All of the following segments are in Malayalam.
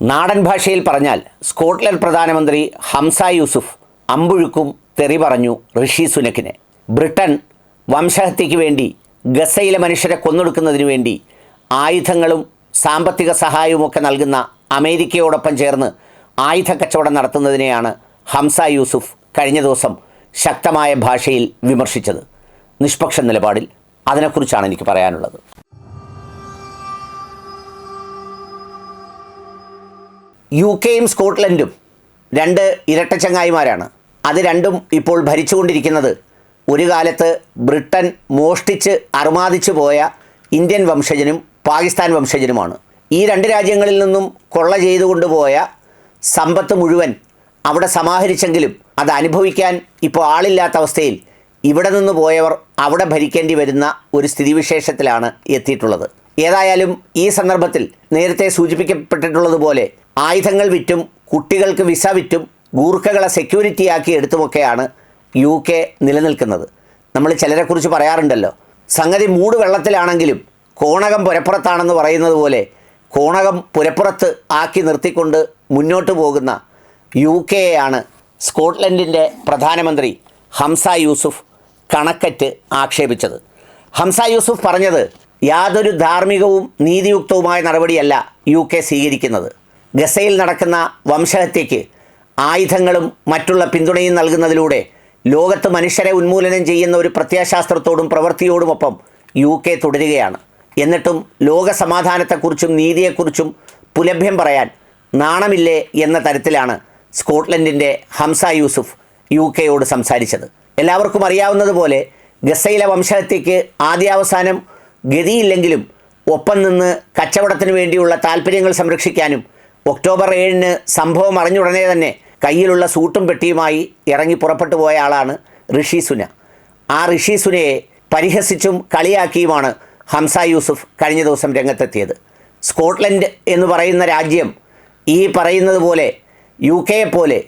നാടൻ ഭാഷയിൽ പറഞ്ഞാൽ സ്കോട്ട്ലൻഡ് പ്രധാനമന്ത്രി ഹംസ യൂസുഫ് അമ്പുഴുക്കും തെറി പറഞ്ഞു ഋഷി സുനക്കിനെ. ബ്രിട്ടൻ വംശഹത്യയ്ക്ക് വേണ്ടി ഗസയിലെ മനുഷ്യരെ കൊന്നൊടുക്കുന്നതിന് വേണ്ടി ആയുധങ്ങളും സാമ്പത്തിക സഹായവുമൊക്കെ നൽകുന്ന അമേരിക്കയോടൊപ്പം ചേർന്ന് ആയുധ കച്ചവടം നടത്തുന്നതിനെയാണ് ഹംസ യൂസുഫ് കഴിഞ്ഞ ദിവസം ശക്തമായ ഭാഷയിൽ വിമർശിച്ചത്. നിഷ്പക്ഷ നിലപാടിൽ അതിനെക്കുറിച്ചാണ് എനിക്ക് പറയാനുള്ളത്. യു കെയും സ്കോട്ട്ലൻഡും രണ്ട് ഇരട്ടച്ചങ്ങായിമാരാണ്. അത് രണ്ടും ഇപ്പോൾ ഭരിച്ചുകൊണ്ടിരിക്കുന്നത്. ഒരു കാലത്ത് ബ്രിട്ടൻ മോഷ്ടിച്ച് അർമാദിച്ചു പോയ ഇന്ത്യൻ വംശജനും പാകിസ്ഥാൻ വംശജനുമാണ്. ഈ രണ്ട് രാജ്യങ്ങളിൽ നിന്നും കൊള്ള ചെയ്തു കൊണ്ടുപോയ സമ്പത്ത് മുഴുവൻ അവിടെ സമാഹരിച്ചെങ്കിലും അത് അനുഭവിക്കാൻ ഇപ്പോൾ ആളില്ലാത്ത അവസ്ഥയിൽ ഇവിടെ നിന്ന് പോയവർ അവിടെ ഭരിക്കേണ്ടി വരുന്ന ഒരു സ്ഥിതിവിശേഷത്തിലാണ് എത്തിയിട്ടുള്ളത്. ഏതായാലും ഈ സന്ദർഭത്തിൽ നേരത്തെ സൂചിപ്പിക്കപ്പെട്ടിട്ടുള്ളതുപോലെ ആയുധങ്ങൾ വിറ്റും കുട്ടികൾക്ക് വിസ വിറ്റും ഗൂർഖകളെ സെക്യൂരിറ്റിയാക്കി എടുത്തുമൊക്കെയാണ് യു കെ നിലനിൽക്കുന്നത്. നമ്മൾ ചിലരെക്കുറിച്ച് പറയാറുണ്ടല്ലോ സംഗതി മൂട് വെള്ളത്തിലാണെങ്കിലും കോണകം പുരപ്പുറത്താണെന്ന് പറയുന്നത് പോലെ കോണകം പുരപ്പുറത്ത് ആക്കി നിർത്തിക്കൊണ്ട് മുന്നോട്ട് പോകുന്ന യു കെയാണ് സ്കോട്ട്ലൻഡിന്റെ പ്രധാനമന്ത്രി ഹംസ യൂസുഫ് കണക്കറ്റ് ആക്ഷേപിച്ചത്. ഹംസ യൂസുഫ് പറഞ്ഞത് യാതൊരു ധാർമ്മികവും നീതിയുക്തവുമായ നടപടിയല്ല യു കെ സ്വീകരിക്കുന്നത്. ഗസയിൽ നടക്കുന്ന വംശഹത്യയ്ക്ക് ആയുധങ്ങളും മറ്റുള്ള പിന്തുണയും നൽകുന്നതിലൂടെ ലോകത്ത് മനുഷ്യരെ ഉന്മൂലനം ചെയ്യുന്ന ഒരു പ്രത്യയശാസ്ത്രത്തോടും പ്രവൃത്തിയോടുമൊപ്പം യു കെ തുടരുകയാണ്. എന്നിട്ടും ലോക സമാധാനത്തെക്കുറിച്ചും നീതിയെക്കുറിച്ചും പുലഭ്യം പറയാൻ നാണമില്ലേ എന്ന തരത്തിലാണ് സ്കോട്ട്ലൻഡിന്റെ ഹംസ യൂസുഫ് യു കെയോട് സംസാരിച്ചത്. എല്ലാവർക്കും അറിയാവുന്നതുപോലെ ഗസയിലെ വംശഹത്യയ്ക്ക് ആദ്യാവസാനം ഗതിയില്ലെങ്കിലും ഒപ്പം നിന്ന് കച്ചവടത്തിന് വേണ്ടിയുള്ള താല്പര്യങ്ങൾ സംരക്ഷിക്കാനും ഒക്ടോബർ ഏഴിന് സംഭവം അറിഞ്ഞുടനെ തന്നെ കയ്യിലുള്ള സൂട്ടും പെട്ടിയുമായി ഇറങ്ങി പുറപ്പെട്ടു പോയ ആളാണ് ഋഷി സുന. ആ ഋഷി സുനയെ പരിഹസിച്ചും കളിയാക്കിയുമാണ് ഹംസ യൂസുഫ് കഴിഞ്ഞ ദിവസം രംഗത്തെത്തിയത്. സ്കോട്ട്ലൻഡ് എന്ന് പറയുന്ന രാജ്യം ഈ പറയുന്നത് പോലെ യു കെയെ പോലെ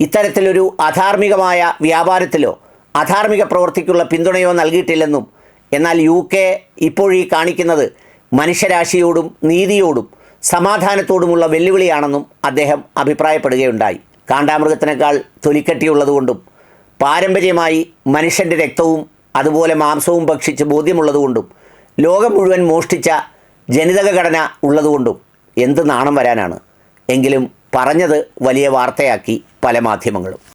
ഇത്തരത്തിലൊരു അധാർമികമായ വ്യാപാരത്തിലോ അധാർമിക പ്രവൃത്തിക്കുള്ള പിന്തുണയോ നൽകിയിട്ടില്ലെന്നും എന്നാൽ യു കെ ഇപ്പോഴീ കാണിക്കുന്നത് മനുഷ്യരാശിയോടും നീതിയോടും സമാധാനത്തോടുമുള്ള വെല്ലുവിളിയാണെന്നും അദ്ദേഹം അഭിപ്രായപ്പെടുകയുണ്ടായി. കാണ്ടാമൃഗത്തിനേക്കാൾ തൊലിക്കട്ടിയുള്ളതുകൊണ്ടും പാരമ്പര്യമായി മനുഷ്യന്റെ രക്തവും അതുപോലെ മാംസവും ഭക്ഷിച്ച് ബോധ്യമുള്ളതുകൊണ്ടും ലോകം മുഴുവൻ മോഷ്ടിച്ച ജനിതക ഘടന ഉള്ളതുകൊണ്ടും എന്ത് നാണം വരാനാണ്? എങ്കിലും പറഞ്ഞത് വലിയ വാർത്തയാക്കി പല മാധ്യമങ്ങളും.